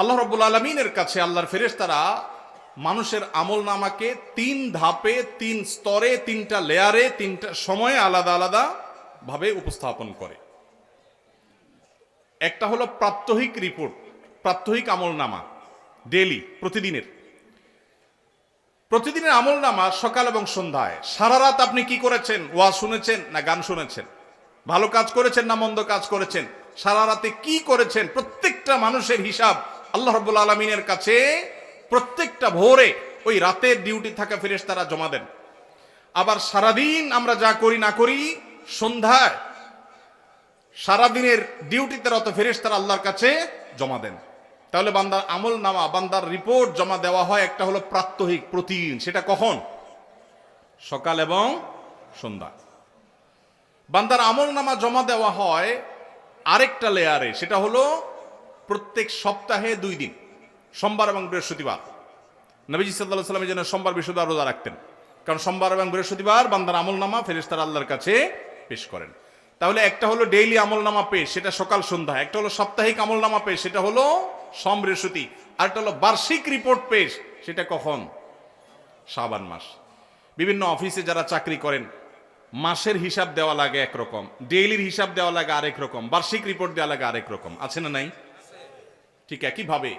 আল্লাহ রব্বুল আলমিনের কাছে আল্লাহর ফেরেশতারা মানুষের আমল নামাকে তিন ধাপে, তিন স্তরে, তিনটা লেয়ারে, তিনটা সময়ে আলাদা আলাদা ভাবে উপস্থাপন করে। একটা হলো প্রাত্যহিক রিপোর্ট, প্রাত্যহিক আমল নামা ডেলি প্রতিদিনের। প্রতিদিনের আমল নামা সকাল এবং সন্ধ্যায়। সারা রাত আপনি কি করেছেন? ওয়া শুনেছেন না গান শুনেছেন? ভালো কাজ করেছেন না মন্দ কাজ করেছেন? সারা রাতে কি করেছেন? প্রত্যেকটা মানুষের হিসাব আল্লাহ রব্বুল আলমিনের কাছে প্রত্যেকটা ভোরে ওই রাতের ডিউটি থাকা ফেরেস তারা জমা দেন। আবার সারাদিন আমরা যা করি না করি, সন্ধ্যায় সারাদিনের ডিউটিতে রত ফেরেস তারা আল্লাহর কাছে জমা দেন। তাহলে বান্দার আমল নামা, বান্দার রিপোর্ট জমা দেওয়া হয় একটা হলো প্রাত্যহিক, প্রতিদিন। সেটা কখন? সকাল এবং সন্ধ্যা বান্দার আমল নামা জমা দেওয়া হয় আরেকটা লেয়ারে সেটা হলো প্রত্যেক সপ্তাহে দুই দিন, সোমবার এবং বৃহস্পতিবার। নবীজি সাল্লাহ সাল্লামের জন্য সোমবার, বৃহস্পতিবার রোজা রাখতেন। কারণ সোমবার এবং বৃহস্পতিবার বান্দার আমল নামা ফেরেস্তার আল্লাহর কাছে পেশ করেন। তাহলে একটা হলো ডেইলি আমল নামা পেশ, সেটা সকাল সন্ধ্যা। একটা হলো সাপ্তাহিক আমল নামা পেশ, সেটা হলো সম, বৃহস্পতি। আর একটা হলো বার্ষিক রিপোর্ট পেশ, সেটা কখন? শাবান মাস। বিভিন্ন অফিসে যারা চাকরি করেন, মাসের হিসাব দেওয়া লাগে একরকম, ডেইলির হিসাব দেওয়া লাগে আরেক রকম, বার্ষিক রিপোর্ট দেওয়া লাগে আরেক রকম। আছে না নাই? ঠিক একইভাবে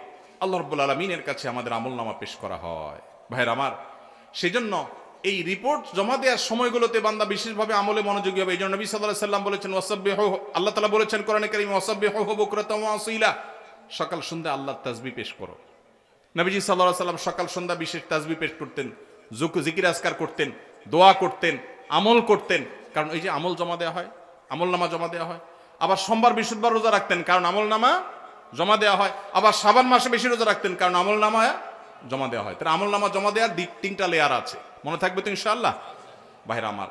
আল্লাহ রব্বুল আলমিনের কাছে আমাদের আমল নামা পেশ করা হয়। ভাইয়ের আমার, সেজন্য এই রিপোর্ট জমা দেওয়ার সময়গুলোতে বান্দা বিশেষভাবে আমলে মনোযোগী হবে। এই জন্য নবী সাল্লাহ সাল্লাম বলেছেন ওয়াসাব্বে হো আল্লাহ তালা বলেছেন কোরআন করিম ওয়াসাব্বে হো হো বকরতম আসইলা সকাল সন্ধ্যা আল্লাহ তাজবি পেশ করো। নবীজি সাল্লাহ সাল্লাম সকাল সন্ধ্যা বিশেষ তাজবি পেশ করতেন, জুক, জিকির আসকার করতেন, দোয়া করতেন, আমল করতেন। কারণ এই যে আমল জমা দেওয়া হয় আমল নামা জমা দেওয়া হয়, আবার সোমবার, বৃহস্পতিবার রোজা রাখতেন। কারণ আমল নামা জমা দেওয়া হয়। আবার সাবান মাসে বেশি রোজা রাখতেন, কারণ আমল নামা জমা দেওয়া হয়। তাহলে আমল নামা জমা দেওয়ার দিক তিনটা লেয়ার আছে। মনে থাকবে তো ইনশাআল্লাহ? ভাইরা আমার,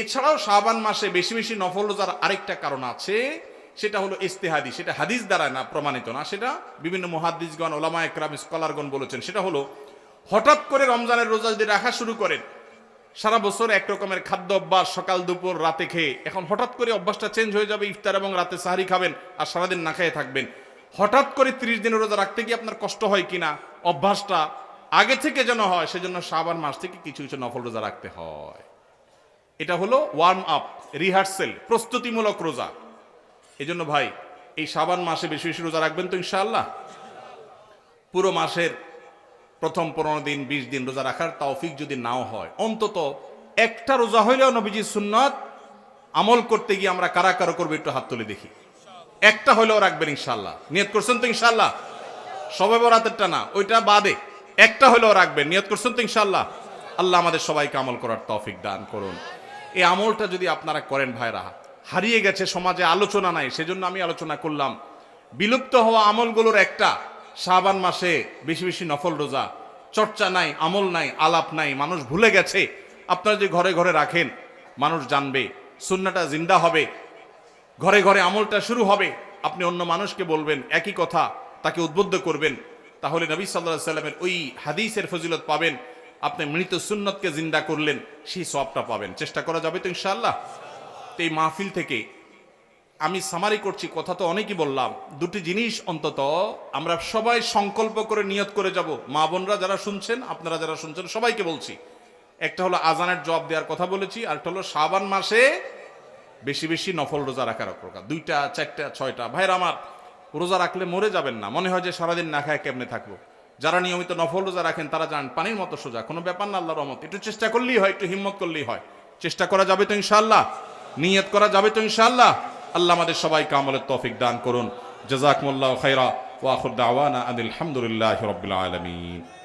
এছাড়াও শাবান মাসে বেশি বেশি নফল রোজার আরেকটা কারণ আছে, সেটা হলো ইস্তেহাদি। সেটা হাদিস দ্বারা না, প্রমাণিত না, সেটা বিভিন্ন মহাদিসগণ ওলামা একরাম, স্কলারগণ বলেছেন। সেটা হলো, হঠাৎ করে রমজানের রোজা যদি রাখা শুরু করেন, সারা বছর এক রকমের খাদ্য অভ্যাস, সকাল, দুপুর, রাতে খেয়ে, এখন হঠাৎ করে অভ্যাসটা চেঞ্জ হয়ে যাবে, ইফতার এবং রাতে সাহারি খাবেন, আর সারাদিন না খেয়ে থাকবেন। হঠাৎ করে ত্রিশ দিনের রোজা রাখতে গিয়ে আপনার কষ্ট হয় কিনা? অভ্যাসটা আগে থেকে যেন হয়, সেজন্য সাবান মাস থেকে কিছু কিছু নফল রোজা রাখতে হয়। এটা হলো ওয়ার্ম আপ রিহার্সেল প্রস্তুতিমূলক রোজা। এই জন্য ভাই, এই সাবান মাসে বেশি বেশি রোজা রাখবেন তো ইনশাআল্লাহ। পুরো মাসের প্রথম পনেরো দিন, বিশ দিন রোজা রাখার তৌফিক যদি নাও হয়, অন্তত একটা রোজা হইলেও নবীজি সুন্নত আমল করতে গিয়ে আমরা কারা কারও করব একটু হাত তুলে দেখি। একটা হলেও রাখবেন ইনশাল্লাহ নিয়ত করছেন তো ইনশাল্লাহ সবাই বরাতেরটা না, ওইটা বাদে। একটা হলেও রাখবেন, নিয়ত করছেন তো ইনশাল্লাহ আল্লাহ আমাদের সবাইকে আমল করার তৌফিক দান করুন। এই আমলটা যদি আপনারা করেন ভাইরা, হারিয়ে গেছে, সমাজে আলোচনা নাই, সেজন্য আমি আলোচনা করলাম। বিলুপ্ত হওয়া আমলগুলোর একটা, শাবান মাসে বেশি বেশি নফল রোজা। চর্চা নাই, আমল নাই, আলাপ নাই, মানুষ ভুলে গেছে। আপনারা যে ঘরে ঘরে রাখেন, মানুষ জানবে, সুন্নাটা জিন্দা হবে। ঘরে ঘরে আমলটা শুরু হবে। আপনি অন্য মানুষকে বলবেন, একই কথা, তাকে উদ্বুদ্ধ করবেন। তাহলে নবী সাল্লাহ সাল্লামের ওই হাদিসের ফজিলত পাবেন। আপনি মৃত সুন্নতকে জিন্দা করলেন, সেই সবটা পাবেন। চেষ্টা করা যাবে তো ইনশাল্লাহ তো এই মাহফিল থেকে আমি সামারি করছি, কথা তো অনেকই বললাম। দুটি জিনিস অন্তত আমরা সবাই সংকল্প করে নিয়ত করে যাব। মা বোনরা যারা শুনছেন, আপনারা যারা শুনছেন, সবাইকে বলছি। একটা হলো আজানের জবাব দেওয়ার কথা বলেছি, আর একটা হলো শাবান মাসে বেশি বেশি নফল রোজা রাখার প্রকার দুইটা, চারটা, ছয়টা। ভাইয়ের আমার, রোজা রাখলে মরে যাবেন না। মনে হয় যে সারাদিন না খায় কেমনে থাকব? যারা নিয়মিত নফল রোজা রাখেন, তারা জান পানির মতো সোজা। কোনো ব্যাপার না আল্লাহ রহমত। একটু চেষ্টা করলেই হয়, একটু হিম্মত করলেই হয়। চেষ্টা করা যাবে তো ইনশাল্লাহ নিয়ত করা যাবে তো ইনশাল্লাহ আল্লাহ আমাদের সবাইকে আমলের তৌফিক দান করুন। জাজাকমুল্লাহ খাইরা ওয়াখুর দাওয়ানা আনিল হামদুলিল্লাহ রবিল আলমিন।